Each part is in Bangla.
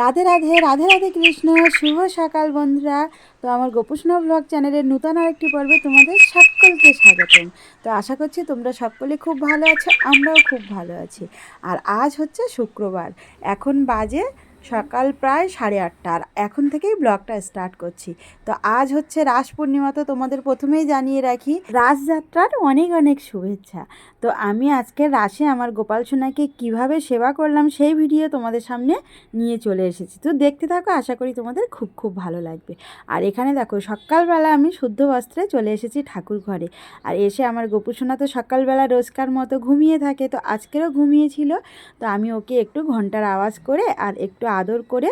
রাধে রাধে রাধে রাধে কৃষ্ণ, শুভ সকাল বন্ধুরা। তো আমার গোপুষ্ণ ব্লগ চ্যানেলের নূতন আরেকটি পর্বে তোমাদের সকলকে স্বাগতম। তো আশা করছি তোমরা সকলে খুব ভালো আছো, আমরাও খুব ভালো আছি। আর আজ হচ্ছে শুক্রবার, এখন বাজে সকাল প্রায় সাড়ে আটটা। আর এখন থেকেই ব্লগটা স্টার্ট করছি। তো আজ হচ্ছে রাস পূর্ণিমা, তো তোমাদের প্রথমেই জানিয়ে রাখি, রাসযাত্রার অনেক অনেক শুভেচ্ছা। তো আমি আজকে রাসে আমার গোপাল সোনাকে কীভাবে সেবা করলাম সেই ভিডিও তোমাদের সামনে নিয়ে চলে এসেছি। তো দেখতে থাকো, আশা করি তোমাদের খুব খুব ভালো লাগবে। আর এখানে দেখো, সকালবেলা আমি শুদ্ধ বস্ত্রে চলে এসেছি ঠাকুর ঘরে। আর এসে আমার গোপু সোনা তো সকালবেলা রোজকার মতো ঘুমিয়ে থাকে। তো আজকেরও ঘুমিয়েছিল তো আমি ওকে একটু ঘণ্টার আওয়াজ করে আর একটু আদর করে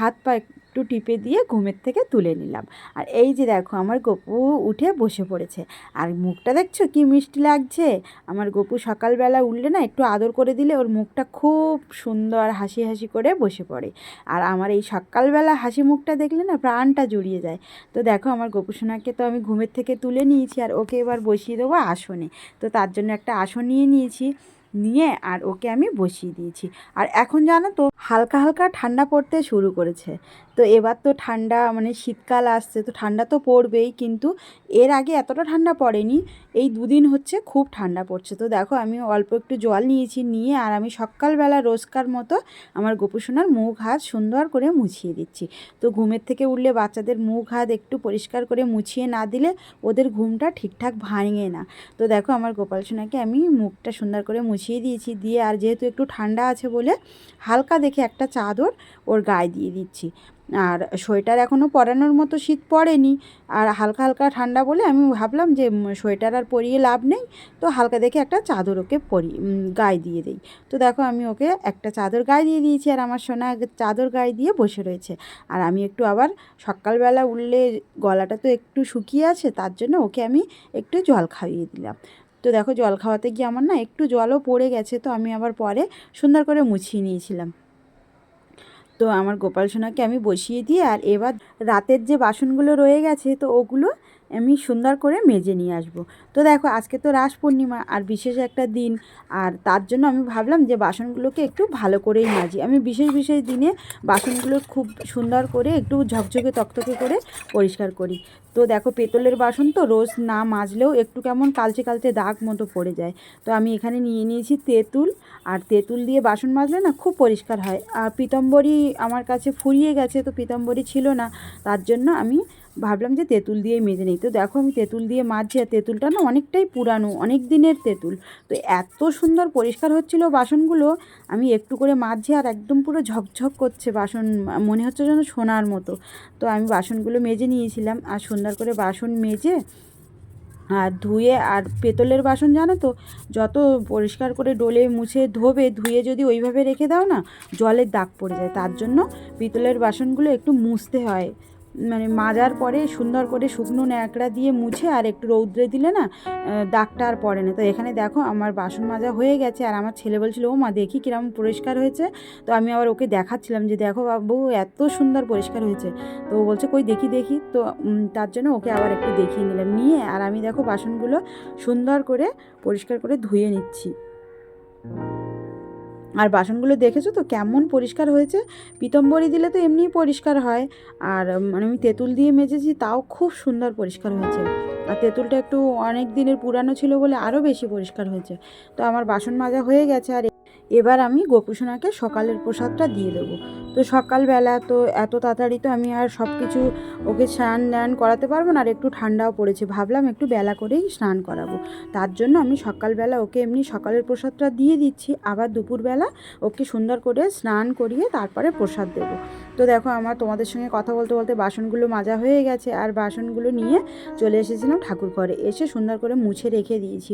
হাত পা একটু টিপে দিয়ে ঘুমের থেকে তুলে নিলাম। আর এই যে দেখো, আমার গপু উঠে বসে পড়েছে। আর মুখটা দেখছ কি মিষ্টি লাগছে? আমার গপু সকালবেলা উঠলে না একটু আদর করে দিলে ওর মুখটা খুব সুন্দর হাসি হাসি করে বসে পড়ে। আর আমার এই সকালবেলা হাসি মুখটা দেখলে না প্রাণটা জুড়িয়ে যায়। তো দেখো, আমার গোপুসোনাকে তো আমি ঘুমের থেকে তুলে নিয়েছি আর ওকে এবার বসিয়ে দেবো আসনে। তো তার জন্য একটা আসন নিয়ে নিয়েছি। নিয়ে আর ওকে আমি বসিয়ে দিয়েছি। আর এখন জানো তো, হালকা হালকা ঠান্ডা পড়তে শুরু করেছে। তো এবার তো ঠান্ডা মানে শীতকাল আসছে, তো ঠান্ডা তো পড়বেই, কিন্তু এর আগে এতটা ঠান্ডা পড়েনি, এই দুদিন হচ্ছে খুব ঠান্ডা পড়ছে। তো দেখো, আমি অল্প একটু জল নিয়েছি, নিয়ে আর আমি সকালবেলা রোজকার মতো আমার গোপুসোনার মুখ হাত সুন্দর করে মুছিয়ে দিচ্ছি। তো ঘুমের থেকে উঠলে বাচ্চাদের মুখ হাত একটু পরিষ্কার করে মুছিয়ে না দিলে ওদের ঘুমটা ঠিকঠাক ভাঙে না। তো দেখো, আমার গোপাল সোনাকে আমি মুখটা সুন্দর করে মুছিয়ে দিয়েছি, দিয়ে আর যেহেতু একটু ঠান্ডা আছে বলে হালকা দেখে একটা চাদর ওর গায়ে দিয়ে দিচ্ছি। আর সোয়েটার এখনও পরানোর মতো শীত পড়েনি আর হালকা হালকা ঠান্ডা বলে আমি ভাবলাম যে সোয়েটার আর পরিয়ে লাভ নেই, তো হালকা দেখে একটা চাদর ওকে পরি গায়ে দিয়ে দিই। তো দেখো আমি ওকে একটা চাদর গায়ে দিয়ে দিয়েছি আর আমার সোনা চাদর গায়ে দিয়ে বসে রয়েছে। আর আমি একটু আবার সকালবেলা উঠলে গলাটা তো একটু শুকিয়ে আছে, তার জন্য ওকে আমি একটু জল খাইয়ে দিলাম। তো দেখো জল খাওয়াতে গিয়ে আমার না একটু জলও পড়ে গেছে, তো আমি আবার পরে সুন্দর করে মুছিয়ে নিয়েছিলাম। তো আমার গোপাল সোনাকে আমি বসিয়ে দিয়ে আর এবার রাতের যে বাসনগুলো রয়ে গেছে, তো ওগুলো আমি সুন্দর করে মেজে নিয়ে আসব। তো দেখো, আজকে তো রাস পূর্ণিমা, আর বিশেষ একটা দিন। আর তার জন্য আমি ভাবলাম যে বাসনগুলোকে একটু ভালো করেই মাজি। আমি বিশেষ বিশেষ দিনে বাসনগুলো খুব সুন্দর করে একটু ঝকঝকে, তকতকে করে পরিষ্কার করি। তো দেখো, পেতলের বাসন তো রোজ না মাজলেও একটু কেমন কালচে কালচে দাগ মতো পড়ে যায়। তো আমি এখানে নিয়ে নিয়েছি তেঁতুল। আর তেঁতুল দিয়ে বাসন মাজলে না খুব পরিষ্কার হয়। আর পিতম্বরী আমার কাছে ফুরিয়ে গেছে, তো পিতম্বরী ছিল না। তার জন্য আমি ভাবলাম যে তেঁতুল দিয়েই মেজে নিই। তো দেখো আমি তেঁতুল দিয়ে মাজছি আর তেঁতুলটা না অনেকটাই পুরানো, অনেক দিনের তেঁতুল। তো এত সুন্দর পরিষ্কার হচ্ছিল বাসনগুলো, আমি একটু করে মাজছি আর একদম পুরো ঝকঝক করছে বাসন, মনে হচ্ছে যেন সোনার মতো। তো আমি বাসনগুলো মেজে নিয়েছিলাম আর সুন্দর করে বাসন মেজে আর ধুয়ে আর পেতলের বাসন জানো তো, যত পরিষ্কার করে ডোলে মুছে ধোবে, ধুয়ে যদি ওইভাবে রেখে দাও না জলের দাগ পড়ে যায়। তার জন্য পিতলের বাসনগুলো একটু মুছতে হয়। মানে মাজার পরে সুন্দর করে শুকনো ন্যাকড়া দিয়ে মুছে আর একটু রৌদ্রে দিলে না দাগটা আর পড়ে না। তো এখানে দেখো আমার বাসন মাজা হয়ে গেছে আর আমার ছেলে বলছিল ও মা দেখি কিরম পরিষ্কার হয়েছে। তো আমি আবার ওকে দেখাচ্ছিলাম যে, দেখো বাবু, এত সুন্দর পরিষ্কার হয়েছে। তো ও বলছে, কই, দেখি দেখি। তো তার জন্য ওকে আবার একটু দেখিয়ে নিলাম। নিয়ে আর আমি দেখো বাসনগুলো সুন্দর করে পরিষ্কার করে ধুয়ে নিচ্ছি। আর বাসনগুলো দেখেছ তো? কেমন পরিষ্কার হয়েছে? পিতম্বরি দিলে তো এমনিই পরিষ্কার হয়। আর মানে আমি তেঁতুল দিয়ে মেজেছি, তাও খুব সুন্দর পরিষ্কার হয়েছে। আর তেঁতুলটা একটু অনেক দিনের পুরানো ছিল বলে আরও বেশি পরিষ্কার হয়েছে। তো আমার বাসন মাজা হয়ে গেছে আর এবার আমি গোপুসোনাকে সকালের প্রসাদটা দিয়ে দেবো। তো সকালবেলা তো এত তাড়াতাড়ি তো আমি আর সব কিছু ওকে স্নান দান করাতে পারব না, আর একটু ঠান্ডাও পড়েছে। ভাবলাম একটু বেলা করেই স্নান করাবো। তার জন্য আমি সকালবেলা ওকে এমনি সকালের প্রসাদটা দিয়ে দিচ্ছি। আবার দুপুরবেলা ওকে সুন্দর করে স্নান করিয়ে তারপরে প্রসাদ দেবো। তো দেখো আমার তোমাদের সঙ্গে কথা বলতে বলতে বাসনগুলো মাজা হয়ে গেছে। আর বাসনগুলো নিয়ে চলে এসেছিলাম ঠাকুর ঘরে। এসে সুন্দর করে মুছে রেখে দিয়েছি।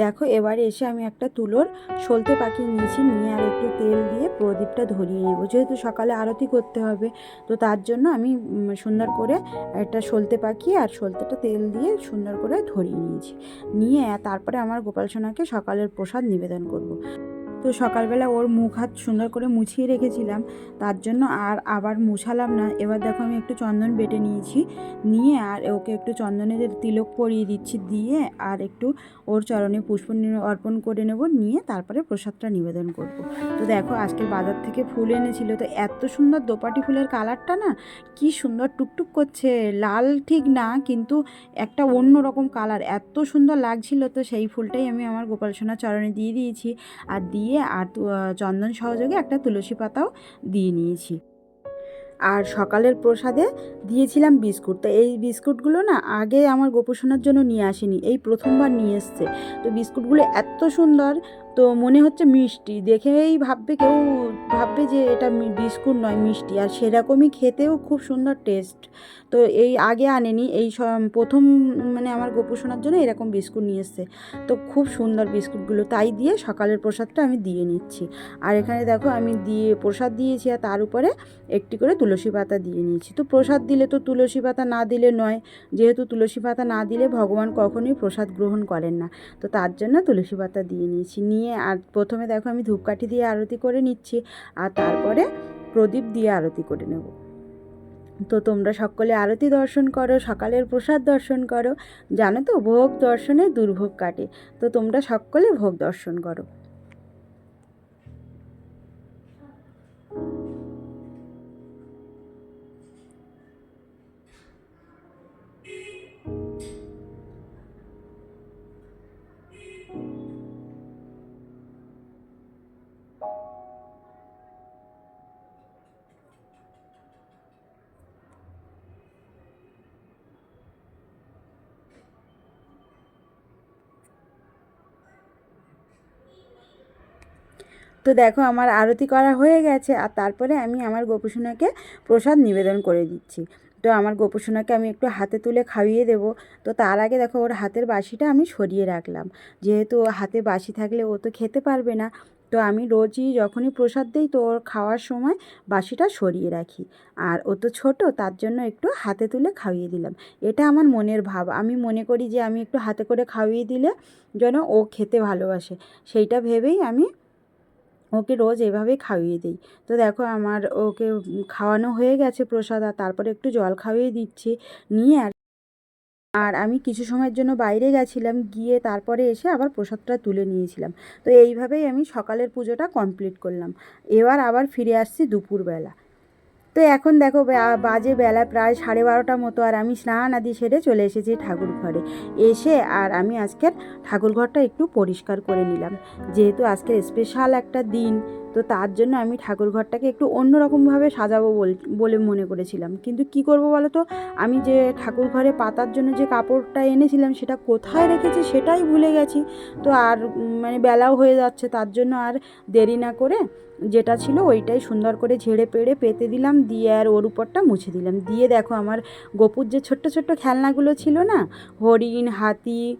দেখো, এবারে এসে আমি একটা তুলোর সলতে পাকিয়ে নিয়েছি, নিয়ে আর একটু তেল দিয়ে প্রদীপটা ধরিয়ে নেব যেহেতু সকালে আরতি করতে হবে, তো তার জন্য আমি সুন্দর করে একটা সলতে পাকিয়ে আর সলতেটা তেল দিয়ে সুন্দর করে ধরিয়ে নিয়েছি নিয়ে তারপরে আমার গোপাল সোনাকে সকালের প্রসাদ নিবেদন করব। তো সকালবেলা ওর মুখ হাত সুন্দর করে মুছিয়ে রেখেছিলাম, তার জন্য আর আবার মুছালাম না। এবার দেখো আমি একটু চন্দন বেটে নিয়েছি, নিয়ে আর ওকে একটু চন্দনের তিলক পরিয়ে দিচ্ছি দিয়ে আর একটু ওর চরণে পুষ্প অর্পণ করে নেব, নিয়ে তারপরে প্রসাদটা নিবেদন করব। তো দেখো আজকে বাজার থেকে ফুল এনেছিল, তো এত সুন্দর দোপাটি ফুলের কালারটা না, কি সুন্দর টুকটুক করছে, লাল ঠিক না, কিন্তু একটা অন্য রকম কালার, এত সুন্দর লাগছিল। তো সেই ফুলটাই আমি আমার গোপাল সোনার চরণে দিয়ে দিয়েছি। আর দিয়ে আর চন্দন সহযোগে একটা তুলসী পাতাও দিয়ে নিয়েছি। আর সকালের প্রসাদে দিয়েছিলাম বিস্কুট। তো এই বিস্কুটগুলো না আগে আমার গোপোষণার জন্য নিয়ে আসেনি, এই প্রথমবার নিয়ে এসছে। তো বিস্কুটগুলো এত সুন্দর, তো মনে হচ্ছে মিষ্টি। দেখেই ভাববে কেউ, ভাববে যে এটা বিস্কুট নয়, মিষ্টি। আর সেরকমই খেতেও খুব সুন্দর টেস্ট। তো এই আগে আনেনি, এই প্রথম মানে আমার গোপোষণার জন্য এরকম বিস্কুট নিয়ে এসছে। তো খুব সুন্দর বিস্কুটগুলো, তাই দিয়ে সকালের প্রসাদটা আমি দিয়ে নিচ্ছি। আর এখানে দেখো আমি দিয়ে, প্রসাদ দিয়েছি আর তার উপরে একটি করে তুলসী পাতা দিয়ে নিয়েছি। তো প্রসাদ দিলে তো তুলসী পাতা না দিলে নয়, যেহেতু তুলসী পাতা না দিলে ভগবান কখনোই প্রসাদ গ্রহণ করেন না। তো তার জন্য তুলসী পাতা দিয়ে নিয়েছি। নিয়ে আর প্রথমে দেখো আমি ধূপকাঠি দিয়ে আরতি করে নিচ্ছি, আর তারপরে প্রদীপ দিয়ে আরতি করে নেব। তো তোমরা সকলে আরতি দর্শন করো, সকালের প্রসাদ দর্শন করো। জানো তো, ভোগ দর্শনে দুর্ভোগ কাটে। তো তোমরা সকলে ভোগ দর্শন করো। তো দেখো আমার আরতি করা হয়ে গেছে আর তারপরে আমি আমার গোপুসোনাকে প্রসাদ নিবেদন করে দিচ্ছি। তো আমার গোপুসোনাকে আমি একটু হাতে তুলে খাইয়ে দেব। তো তার আগে দেখো ওর হাতের বাসিটা আমি সরিয়ে রাখলাম। যেহেতু হাতে বাসি থাকলে ও তো খেতে পারবে না। তো আমি রোজই যখনই প্রসাদ দিই তো ওর খাওয়ার সময় বাসিটা সরিয়ে রাখি। আর ও তো ছোটো, তার জন্য একটু হাতে তুলে খাইয়ে দিলাম। এটা আমার মনের ভাব। আমি মনে করি যে আমি একটু হাতে করে খাইয়ে দিলে যেন ও খেতে ভালোবাসে। সেইটা ভেবেই আমি ওকে রোজ এভাবে খাইয়ে দিই। তো দেখো আমার ওকে খাওয়ানো হয়ে গেছে প্রসাদ, আর তারপরে একটু জল খাইয়ে দিচ্ছি। নিয়ে আর আর আমি কিছু সময়ের জন্য বাইরে গেছিলাম, গিয়ে তারপরে এসে আবার প্রসাদটা তুলে নিয়েছিলাম। তো এইভাবেই আমি সকালের পুজোটা কমপ্লিট করলাম। এবার আবার ফিরে আসছি দুপুরবেলা। তো এখন দেখো বাজে বেলা প্রায় সাড়ে বারোটা মতো আর আমি স্নান আদি সেরে চলে এসেছি ঠাকুর ঘরে। এসে আর আমি আজকের ঠাকুর ঘরটা একটু পরিষ্কার করে নিলাম। যেহেতু আজকের স্পেশাল একটা দিন তো তার জন্য আমি ঠাকুর ঘরটাকে একটু অন্যরকমভাবে সাজাবো বল- মনে করেছিলাম। কিন্তু কি করব বলো তো? আমি যে ঠাকুর ঘরে পাতার জন্য যে কাপড়টা এনেছিলাম সেটা কোথায় রেখেছি সেটাই ভুলে গেছি। তো আর মানে বেলাও হয়ে যাচ্ছে, তার জন্য আর দেরি না করে যেটা ছিল ওইটাই সুন্দর করে ঝেড়ে পেড়ে পেতে দিলাম, দিয়ে আর ওর উপরটা মুছে দিলাম। দিয়ে দেখো আমার গোপুর যে ছোট্ট ছোট্ট খেলনাগুলো ছিল না, হরিণ, হাতি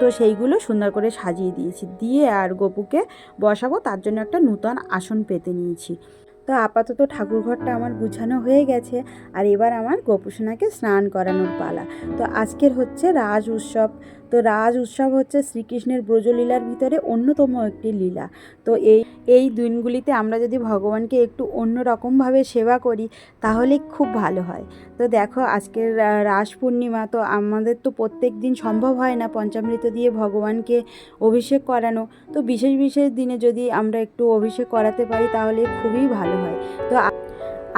তো সেইগুলো সুন্দর করে সাজিয়ে দিয়েছি। দিয়ে আর গপুকে বসাবো, তার জন্য একটা নূতন আসন পেতে নিয়েছি। তো আপাতত ঠাকুরঘরটা আমার গুছানো হয়ে গেছে আর এবার আমার গোপুসোনাকে স্নান করানোর পালা। তো আজকের হচ্ছে রাজ উৎসব। তো রাজ উৎসব হচ্ছে শ্রীকৃষ্ণের ব্রজলীলার ভিতরে অন্যতম একটি লীলা। তো এই এই দিনগুলিতে আমরা যদি ভগবানকে একটু অন্য রকমভাবে সেবা করি, তাহলে খুব ভালো হয়। তো দেখো, আজকের রাস পূর্ণিমা, তো আমাদের তো প্রত্যেক দিন সম্ভব হয় না পঞ্চামৃত দিয়ে ভগবানকে অভিষেক করানো। তো বিশেষ বিশেষ দিনে যদি আমরা একটু অভিষেক করাতে পারি, তাহলে খুবই ভালো হয়। তো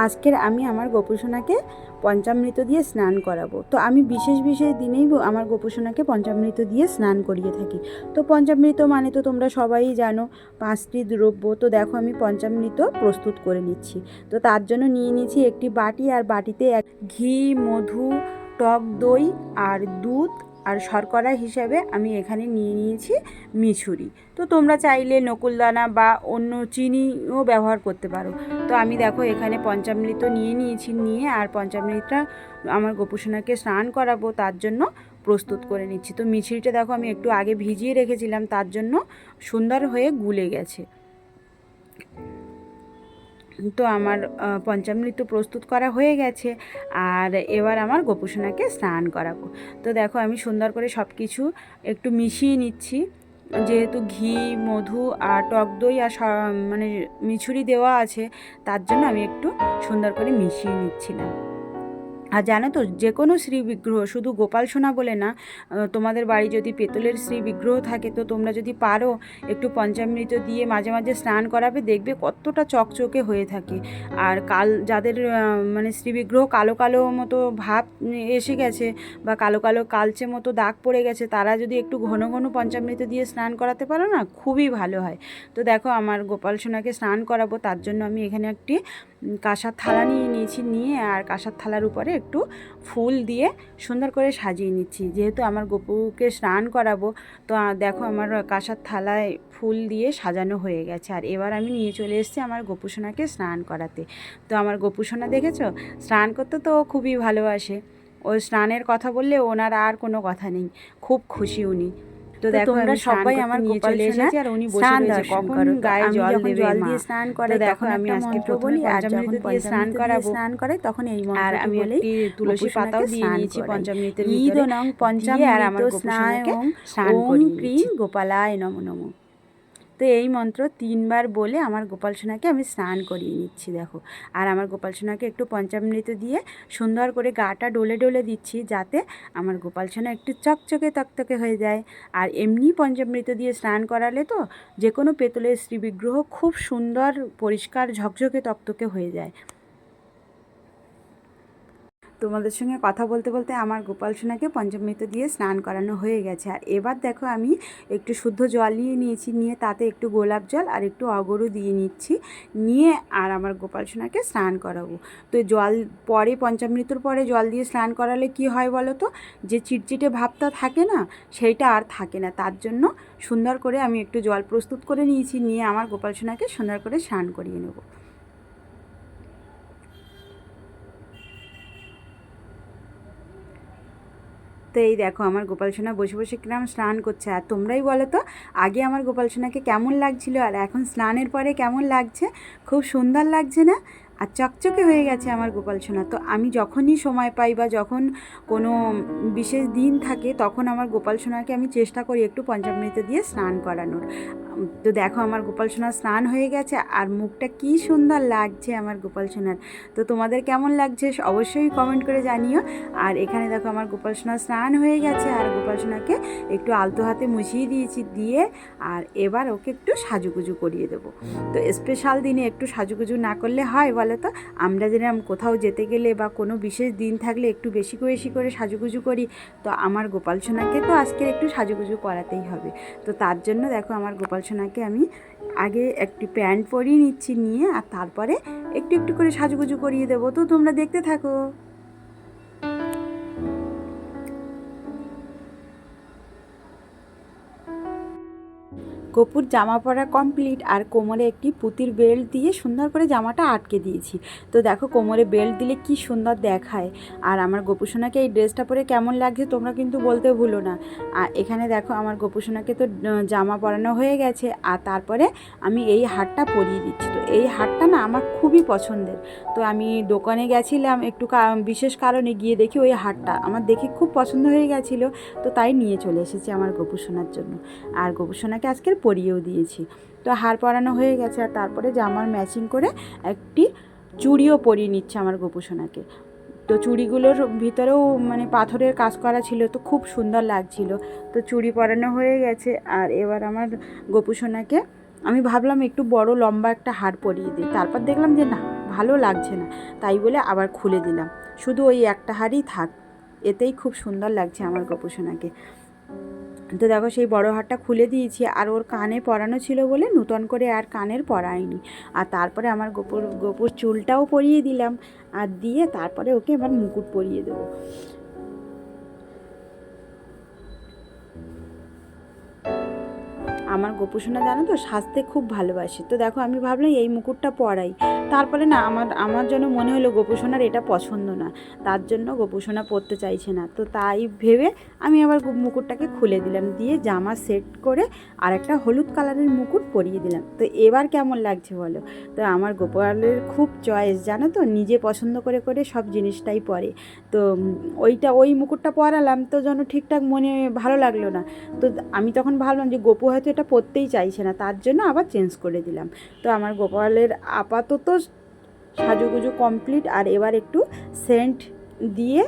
আজকের আমি আমার গোপুসোনাকে পঞ্চামৃত দিয়ে স্নান করাবো। তো আমি বিশেষ বিশেষ দিনেই আমার গোপুসোনাকে পঞ্চামৃত দিয়ে স্নান করিয়ে থাকি। তো পঞ্চামৃত মানে তো তোমরা সবাই জানো, পাঁচটি দ্রব্য। তো দেখো আমি পঞ্চামৃত প্রস্তুত করে নিচ্ছি। তো তার জন্য নিয়ে নিয়েছি একটি বাটি, আর বাটিতে ঘি, মধু, টক দই, আর দুধ আর শর্করা হিসাবে আমি এখানে নিয়ে নিয়েছি মিছুরি। তো তোমরা চাইলে নকুলদানা বা অন্য চিনিও ব্যবহার করতে পারো। তো আমি দেখো এখানে পঞ্চামৃত নিয়ে নিয়েছি, নিয়ে আর পঞ্চামৃতটা আমার গোপুসোনাকে স্নান করাবো তার জন্য প্রস্তুত করে নিচ্ছি। তো মিছরিটা দেখো আমি একটু আগে ভিজিয়ে রেখেছিলাম, তার জন্য সুন্দর হয়ে গুলে গেছে। তো আমার পঞ্চামৃত প্রস্তুত করা হয়ে গেছে। আর এবার আমার গোপুসোনাকে স্নান করাবো। তো দেখো আমি সুন্দর করে সব কিছু একটু মিশিয়ে নিচ্ছি। যেহেতু ঘি, মধু আর টক দই আর মানে মিছুরি দেওয়া আছে, তার জন্য আমি একটু সুন্দর করে মিশিয়ে নিচ্ছিলাম। আর জানো তো যে কোনো শ্রী বিগ্রহ, শুধু গোপাল সোনা বলে না তোমাদের বাড়ি যদি পেতলের শ্রী বিগ্রহ থাকে, তো তোমরা যদি পারো একটু পঞ্চামৃত দিয়ে মাঝে মাঝে স্নান করাবে, দেখবে কতটা চকচকে হয়ে থাকে। আর কাল, যাদের মানে শ্রী বিগ্রহ কালো কালো মতো ভাব এসে গেছে বা কালো কালো কালচে মতো দাগ পড়ে গেছে, তারা যদি একটু ঘন ঘন পঞ্চামৃত দিয়ে স্নান করাতে পারো না, খুবই ভালো হয়। তো দেখো, আমার গোপাল সোনাকে স্নান করাবো, তার জন্য আমি এখানে একটি কাঁসার থালা নিয়ে নিয়েছি, নিয়ে আর কাঁসার থালার উপরে একটু ফুল দিয়ে সুন্দর করে সাজিয়ে নিচ্ছি। যেহেতু আমার গপুকে স্নান করাবো, তো দেখো আমার কাঁসার থালায় ফুল দিয়ে সাজানো হয়ে গেছে। আর এবার আমি নিয়ে চলে এসেছি আমার গোপুসোনাকে স্নান করাতে। তো আমার গোপুসোনা দেখেছ? স্নান করতে তো ও খুবই ভালোবাসে। ও স্নানের কথা বললে ওনার আর কোনো কথা নেই। খুব খুশি উনি। তো দেখো তোমরা সবাই আমার গোপাল এসেছি আর উনি বসে রয়েছে। কখন গায়ে জল দেবে জল দিয়ে স্নান করে দেখো আমি আজকে প্রথমে পঞ্চামৃত যখন দিয়ে স্নান করাবো। স্নান করে তখন এই আর আমি বলি তুলসী পাতাও দিয়ে নিয়েছি। পঞ্চামৃতের ঈদ ভিতরে। নং দিয়ে পঞ্চামৃত আর আমার স্নায়ং স্নান ওম করিয়ে ক্রিং। গোপালায় নম নম। তো এই মন্ত্র তিনবার বলে আমার গোপাল সোনাকে আমি স্নান করিয়ে নিচ্ছি, দেখো। আর আমার গোপাল সোনাকে একটু পঞ্চামৃত দিয়ে সুন্দর করে গাটা ডলে ডলে দিচ্ছি যাতে আমার গোপাল সোনা একটু চকচকে তকতকে হয়ে যায়। আর এমনি পঞ্চামৃত দিয়ে স্নান করালে তো যে কোনো পেতলের শ্রীবিগ্রহ খুব সুন্দর, পরিষ্কার, ঝকঝকে, তকতকে হয়ে যায়। তোমাদের সঙ্গে কথা বলতে বলতে আমার গোপাল সোনাকে পঞ্চমৃত দিয়ে স্নান করানো হয়ে গেছে। আর এবার দেখো আমি একটু শুদ্ধ জল নিয়ে নিয়েছি, নিয়ে তাতে একটু গোলাপ জল আর একটু অগরু দিয়ে নিচ্ছি। নিয়ে আর আমার গোপাল সোনাকে স্নান করাবো। তো জল পরে, পঞ্চামৃতর পরে জল দিয়ে স্নান করালে কি হয় বলো তো? যে চিটচিটে ভাবটা থাকে না, সেইটা আর থাকে না। তার জন্য সুন্দর করে আমি একটু জল প্রস্তুত করে নিয়েছি, নিয়ে আমার গোপাল সোনাকে সুন্দর করে স্নান করিয়ে নেব। তো এই দেখো আমার গোপাল সোনা বসে বসে কিরম স্নান করছে। আর তোমরাই বলো তো, আগে আমার গোপাল সোনাকে কেমন লাগছিল আর এখন স্নানের পরে কেমন লাগছে? খুব সুন্দর লাগছে না? আর চকচকে হয়ে গেছে আমার গোপাল সোনা। তো আমি যখনই সময় পাই বা যখন কোনো বিশেষ দিন থাকে, তখন আমার গোপাল সোনাকে আমি চেষ্টা করি একটু পঞ্চামৃত দিয়ে স্নান করানোর। তো দেখো আমার গোপাল সোনার স্নান হয়ে গেছে আর মুখটা কি সুন্দর লাগছে আমার গোপাল সোনার। তো তোমাদের কেমন লাগছে অবশ্যই কমেন্ট করে জানিও। আর এখানে দেখো আমার গোপাল সোনার স্নান হয়ে গেছে আর গোপাল সোনাকে একটু আলতো হাতে মুছিয়ে দিয়েছি দিয়ে আর এবার ওকে একটু সাজুগুজু করিয়ে দেবো। তো স্পেশাল দিনে একটু সাজুগুজু না করলে হয় বলো তো? আমরা যেরকম কোথাও যেতে গেলে বা কোনো বিশেষ দিন থাকলে একটু বেশি করে বেশি করে সাজুগুজু করি, তো আমার গোপাল সোনাকে তো আজকের একটু সাজুগুজু করাতেই হবে। তো তার জন্য দেখো আমার গোপাল সোনাকে আমি আগে একটি প্যান্ট পরিয়ে নিচ্ছি নিয়ে, আর তারপরে একটু একটু করে সাজুগুজু করিয়ে দেবো। তো তোমরা দেখতে থাকো। কপুর জামা পরা কমপ্লিট আর কোমরে একটি পুতির বেল্ট দিয়ে সুন্দর করে জামাটা আটকে দিয়েছি। তো দেখো কোমরে বেল্ট দিলে কি সুন্দর দেখায়। আর আমার গোপুসোনাকে এই ড্রেসটা পরে কেমন লাগছে তোমরা কিন্তু বলতে ভুলো না। আর এখানে দেখো আমার গোপুসোনাকে তো জামা পরানো হয়ে গেছে। আর তারপরে আমি এই হারটা পরিয়ে দিচ্ছি। তো এই হারটা না আমার খুবই পছন্দের। তো আমি দোকানে গেছিলাম একটু বিশেষ কারণে গিয়ে দেখি ওই হারটা আমার দেখে খুব পছন্দ হয়ে গেছিল। তো তাই নিয়ে চলে এসেছি আমার গোপুসোনার জন্য। আর গোপুসোনাকে আজকের পরিয়েও দিয়েছি। তো হার পরানো হয়ে গেছে আর তারপরে জামার ম্যাচিং করে একটি চুড়িও পরিয়ে নিচ্ছে আমার গোপুসোনাকে। তো চুড়িগুলোর ভিতরেও মানে পাথরের কাজ করা ছিল, তো খুব সুন্দর লাগছিল। তো চুড়ি পরানো হয়ে গেছে আর এবার আমার গোপুসোনাকে আমি ভাবলাম একটু বড় লম্বা একটা হার পরিয়ে দিই। তারপর দেখলাম যে না, ভালো লাগছে না, তাই বলে আবার খুলে দিলাম। শুধু ওই একটা হারই থাক, এতেই খুব সুন্দর লাগছে আমার গোপুসোনাকে। তো দেখো সেই বড় হারটা খুলে দিয়েছি আর ওর কানে পরানো ছিল বলে নূতন করে আর কানের পরায়নি। আর তারপরে আমার গোপুর গোপুর চুলটাও পরিয়ে দিলাম। আর দিয়ে তারপরে ওকে এবার মুকুট পরিয়ে দেবো। আমার গোপুসোনা জানো তো, সাজতে খুব ভালোবাসে। তো দেখো আমি ভাবলাম এই মুকুটটা পরাই। তারপরে না আমার আমার যেন মনে হলো গোপুসোনার এটা পছন্দ না। তার জন্য গোপুসোনা পরতে চাইছে না। তো তাই ভেবে আমি আবার মুকুটটাকে খুলে দিলাম। দিয়ে জামা সেট করে আর একটা হলুদ কালারের মুকুট পরিয়ে দিলাম। তো এবার কেমন লাগছে বলো? তো আমার গোপালের খুব চয়েস জানো তো? নিজে পছন্দ করে করে সব জিনিসটাই পরে। তো ওইটা, ওই মুকুটটা পরালাম তো যেন ঠিকঠাক মনে ভালো লাগল না। তো আমি তখন ভাবলাম যে গোপু হয়তো এটা পরতেই চাইছে না, তার জন্য আবার চেঞ্জ করে দিলাম। তো আমার গোপালের আপাতত সাজুগুজু কমপ্লিট আর এবার একটু সেন্ট দিয়ে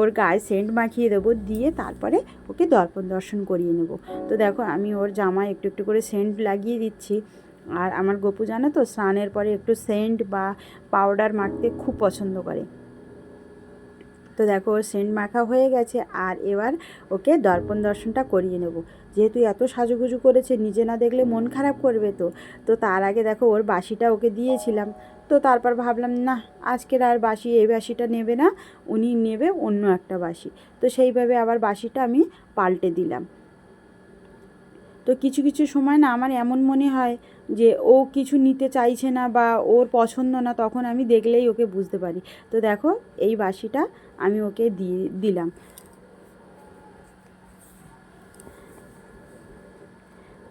ওর গায়ে সেন্ট মাখিয়ে দেবো, দিয়ে তারপরে ওকে দর্পণ দর্শন করিয়ে নেব। তো দেখো, আমি ওর জামায় একটু একটু করে সেন্ট লাগিয়ে দিচ্ছি। আর আমার গপু জানো তো, স্নানের পরে একটু সেন্ট বা পাউডার মাখতে খুব পছন্দ করে। তো দেখো, ওর সেন্ট মাখা হয়ে গেছে আর এবার ওকে দর্পণ দর্শনটা করিয়ে নেব। যেহেতু এত সাজুগুজু করেছে, নিজে না দেখলে মন খারাপ করবে তো। তো তার আগে দেখো, ওর বাসিটা ওকে দিয়েছিলাম। তো তারপর ভাবলাম, না, আজকের আর বাসি, এই বাসিটা নেবে না। উনি নেবে অন্য একটা বাসি। তো সেইভাবে আবার বাসিটা আমি পাল্টে দিলাম। তো কিছু কিছু সময় না আমার এমন মনে হয় যে, ও কিছু নিতে চাইছে না বা ওর পছন্দ না, তখন আমি দেখলেই ওকে বুঝতে পারি। তো দেখো, এই বাসিটা আমি ওকে দিয়ে দিলাম।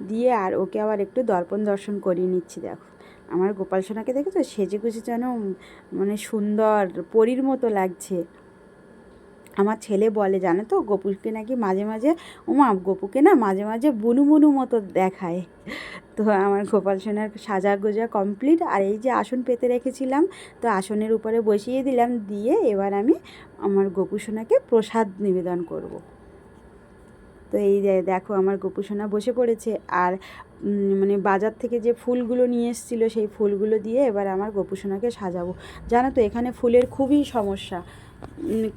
দিয়ে আর ওকে আবার একটু দর্পণ দর্শন করিয়ে নিচ্ছি, দেখো। আমার গোপাল সোনাকে দেখেছ? সেজে গুজে যেন মানে সুন্দর পরীর মতো লাগছে। আমার ছেলে বলে জানো তো গপুকে নাকি মাঝে মাঝে ওমা গপুকে না মাঝে মাঝে বুনু বুনু মতো দেখায়। তো আমার গোপাল সোনার সাজা গোজা কমপ্লিট আর এই যে আসন পেতে রেখেছিলাম তো আসনের উপরে বসিয়ে দিলাম দিয়ে এবার আমি আমার গোপু সোনাকে প্রসাদ নিবেদন করব। তো এই দেখো আমার গোপু সোনা বসে পড়েছে আর মানে বাজার থেকে যে ফুলগুলো নিয়ে এসেছিল সেই ফুলগুলো দিয়ে এবার আমার গোপু সোনাকে সাজাবো। জানো তো এখানে ফুলের খুবই সমস্যা। উম,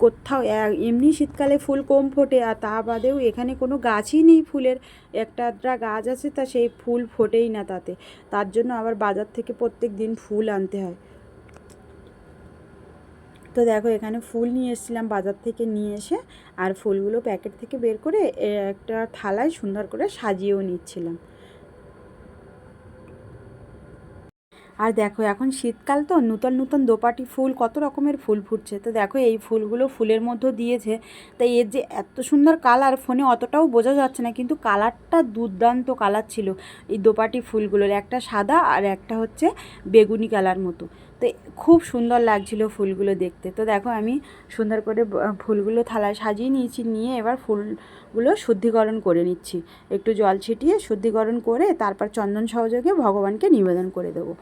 কোথাও এমনি শীতকালে ফুল কম ফোটে আর তা বাদেও এখানে কোনো গাছই নেই ফুলের। একটা আধটা গাছ আছে তা সেই ফুল ফোটেই না তাতে। তার জন্য আবার বাজার থেকে প্রত্যেক দিন ফুল আনতে হয়। তো দেখো, এখানে ফুল নিয়ে এসেছিলাম বাজার থেকে নিয়ে এসে। আর ফুলগুলো প্যাকেট থেকে বের করে একটা থালায় সুন্দর করে সাজিয়েও নিচ্ছিলাম। আর দেখো, এখন শীতকাল তো, নূতন নূতন দোপাটি ফুল, কত রকমের ফুল ফুটছে। তো দেখো, এই ফুলগুলো ফুলের মধ্যে দিয়েছে। তাই এর যে এত সুন্দর কালার, ফোনে অতটাও বোঝা যাচ্ছে না, কিন্তু কালারটা দুর্দান্ত কালার ছিল এই দোপাটি ফুলগুলোর। একটা সাদা আর একটা হচ্ছে বেগুনি কালার মতো। তো খুব সুন্দর লাগছিল ফুলগুলো দেখতে। তো দেখো, আমি সুন্দর করে ফুলগুলো থালায় সাজিয়ে নিয়েছি, নিয়ে এবার ফুলগুলো শুদ্ধিকরণ করে নিচ্ছি। একটু জল ছিটিয়ে শুদ্ধিকরণ করে, তারপর চন্দন সহযোগে ভগবানকে নিবেদন করে দেবো।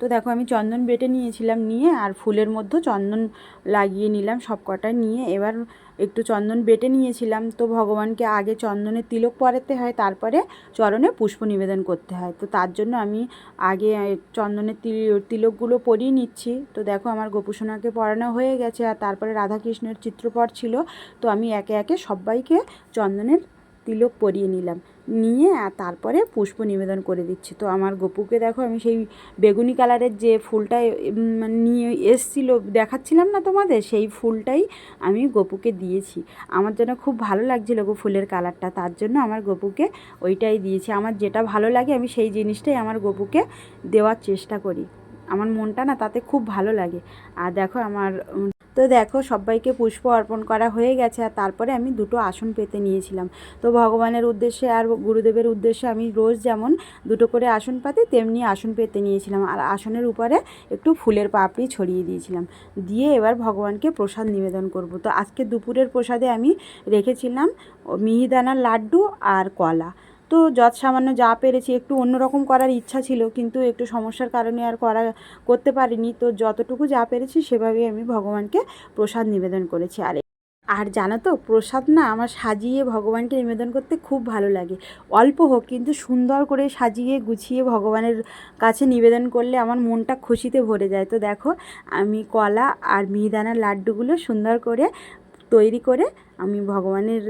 তো দেখো আমি চন্দন বেটে নিয়েছিলাম নিয়ে আর ফুলের মধ্যে চন্দন লাগিয়ে নিলাম সব কটা নিয়ে। এবার একটু চন্দন বেটে নিয়েছিলাম তো ভগবানকে আগে চন্দনের তিলক পরাতে হয়, তারপরে চরণে পুষ্প নিবেদন করতে হয়। তো তার জন্য আমি আগে চন্দনের তিল- তিলকগুলো পরিয়ে নিচ্ছি। তো দেখো আমার গোপুসোনাকে পরানো হয়ে গেছে আর তারপরে রাধাকৃষ্ণের চিত্রপট ছিল। তো আমি একে একে সবাইকে চন্দনের তিলক পরিয়ে নিলাম। নিয়ে আর তারপরে পুষ্প নিবেদন করে দিচ্ছি। তো আমার গপুকে দেখো আমি সেই বেগুনি কালারের যে ফুলটা মানে নিয়ে এসছিলো, দেখাচ্ছিলাম না তোমাদের? সেই ফুলটাই আমি গপুকে দিয়েছি। আমার জন্য খুব ভালো লাগছিল গো ফুলের কালারটা, তার জন্য আমার গপুকে ওইটাই দিয়েছি। আমার যেটা ভালো লাগে আমি সেই জিনিসটাই আমার গপুকে দেওয়ার চেষ্টা করি। আমার মনটা না তাতে খুব ভালো লাগে। আর দেখো আমার তো দেখো, সবাইকে পুষ্প অর্পণ করা হয়ে গেছে আর তারপরে আমি দুটো আসন পেতে নিয়েছিলাম। তো ভগবানের উদ্দেশ্যে আর গুরুদেবের উদ্দেশ্যে আমি রোজ যেমন দুটো করে আসন পাতি, তেমনি আসন পেতে নিয়েছিলাম। আর আসনের উপরে একটু ফুলের পাপড়ি ছড়িয়ে দিয়েছিলাম। দিয়ে এবার ভগবানকে প্রসাদ নিবেদন করব। তো আজকে দুপুরের প্রসাদে আমি রেখেছিলাম মিহিদানার লাড্ডু আর কলা। তো যৎ সামান্য যা পেরেছি, একটু অন্যরকম করার ইচ্ছা ছিল, কিন্তু একটু সমস্যার কারণে আর করা, করতে পারিনি। তো যতটুকু যা পেরেছি, সেভাবেই আমি ভগবানকে প্রসাদ নিবেদন করেছি। আর আর জানো তো, প্রসাদ না আমার সাজিয়ে ভগবানকে নিবেদন করতে খুব ভালো লাগে। অল্প হোক, কিন্তু সুন্দর করে সাজিয়ে গুছিয়ে ভগবানের কাছে নিবেদন করলে আমার মনটা খুশিতে ভরে যায়। তো দেখো, আমি কলা আর মিহিদানার লাড্ডুগুলো সুন্দর করে তৈরি করে আমি ভগবানের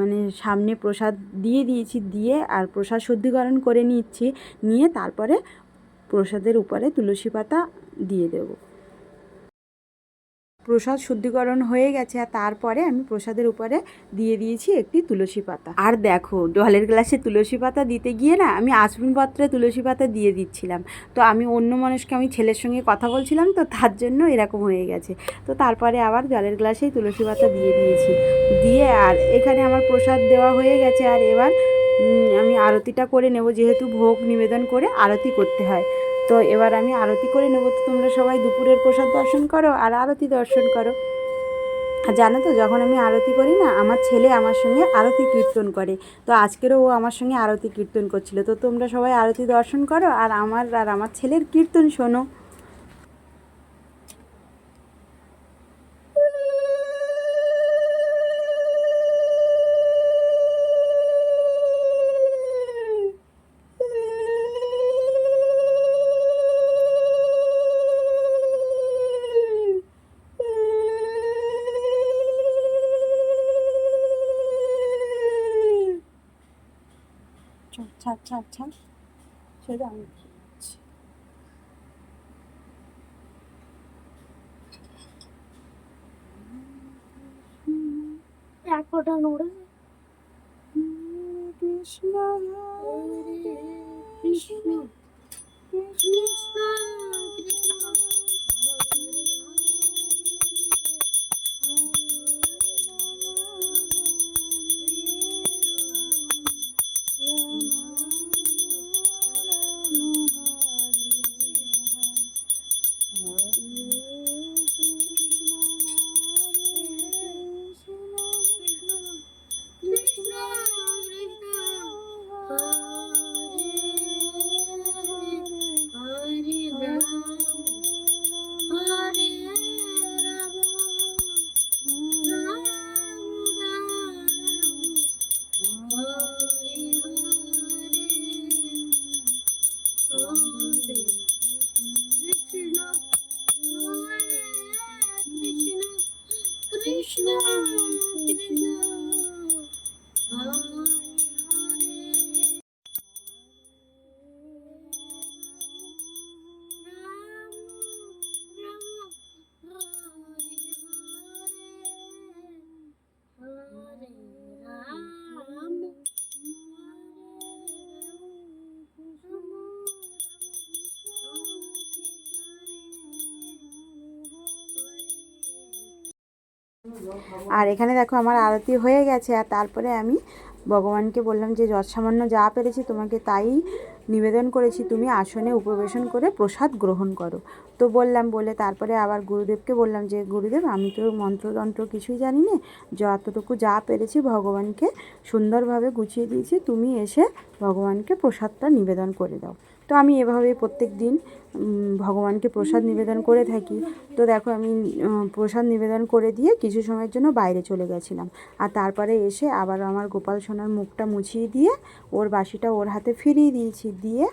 মানে সামনে প্রসাদ দিয়ে দিয়েছি, দিয়ে আর প্রসাদ শুদ্ধিকরণ করে নিচ্ছি, নিয়ে তারপরে প্রসাদের উপরে তুলসী পাতা দিয়ে দেবো। প্রসাদ শুদ্ধিকরণ হয়ে গেছে আর তারপরে আমি প্রসাদের উপরে দিয়ে দিয়েছি একটি তুলসী পাতা। আর দেখো জলের গ্লাসে তুলসী পাতা দিতে গিয়ে না আমি আসনপত্রে তুলসী পাতা দিয়ে দিচ্ছিলাম। তো আমি অন্য মানুষকে আমি ছেলের সঙ্গে কথা বলছিলাম তো তার জন্য এরকম হয়ে গেছে। তো তারপরে আবার জলের গ্লাসেই তুলসী পাতা দিয়ে দিয়েছি। দিয়ে আর এখানে আমার প্রসাদ দেওয়া হয়ে গেছে আর এবার আমি আরতিটা করে নেব, যেহেতু ভোগ নিবেদন করে আরতি করতে হয়। তো এবার আমি আরতি করে নেব। তো তোমরা সবাই দুপুরের প্রসাদ দর্শন করো আর আরতি দর্শন করো। জানো তো, যখন আমি আরতি করি না, আমার ছেলে আমার সঙ্গে আরতি কীর্তন করে। তো আজকেরও ও আমার সঙ্গে আরতি কীর্তন করছিল। তো তোমরা সবাই আরতি দর্শন করো আর আমার আর আমার ছেলের কীর্তন শোনো। আচ্ছা ছাড় সেটা আমি। এক ফোঁটা নড়ে কৃষ্ণ কৃষ্ণ আর এখানে দেখো আমার আরতি হয়ে গেছে, আর তারপরে আমি ভগবানকে বললাম যে যৎসামান্য যা পেরেছি তোমাকে তাই নিবেদন করেছি। তুমি আসনে উপবেশন করে প্রসাদ গ্রহণ করো। তো বললাম, বলে তারপরে আবার গুরুদেবকে বললাম যে, গুরুদেব, আমি তো মন্ত্রতন্ত্র কিছুই জানি না। যতটুকু যা পেরেছি ভগবানকে সুন্দরভাবে গুছিয়ে দিয়েছি। তুমি এসে ভগবানকে প্রসাদটা নিবেদন করে দাও। তো আমি এভাবে প্রত্যেক দিন ভগবানকে প্রসাদ নিবেদন করে থাকি। তো দেখো আমি প্রসাদ নিবেদন করে দিয়ে কিছু সময়ের জন্য বাইরে চলে গেছিলাম। আর তারপরে এসে আবার আমার গোপাল সোনার মুখটা মুছিয়ে দিয়ে ওর বাসিটা ওর হাতে ফিরিয়ে দিয়েছি, দিয়ে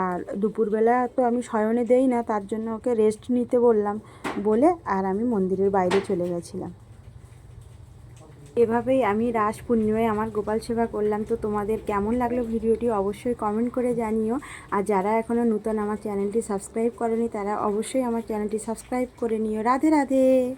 আর দুপুরবেলা তো আমি শয়নে দেই না, তার জন্য ওকে রেস্ট নিতে বললাম। বলে আর আমি মন্দিরের বাইরে চলে গেছিলাম। এভাবেই আমি রাস পূর্ণিমায় আমার গোপাল সেবা করলাম। তো তোমাদের কেমন লাগল ভিডিওটি অবশ্যই কমেন্ট করে জানিও। আর যারা এখনও নতুন আমার চ্যানেলটি সাবস্ক্রাইব করেনি, তারা অবশ্যই আমার চ্যানেলটি সাবস্ক্রাইব করে নিও। রাধে রাধে!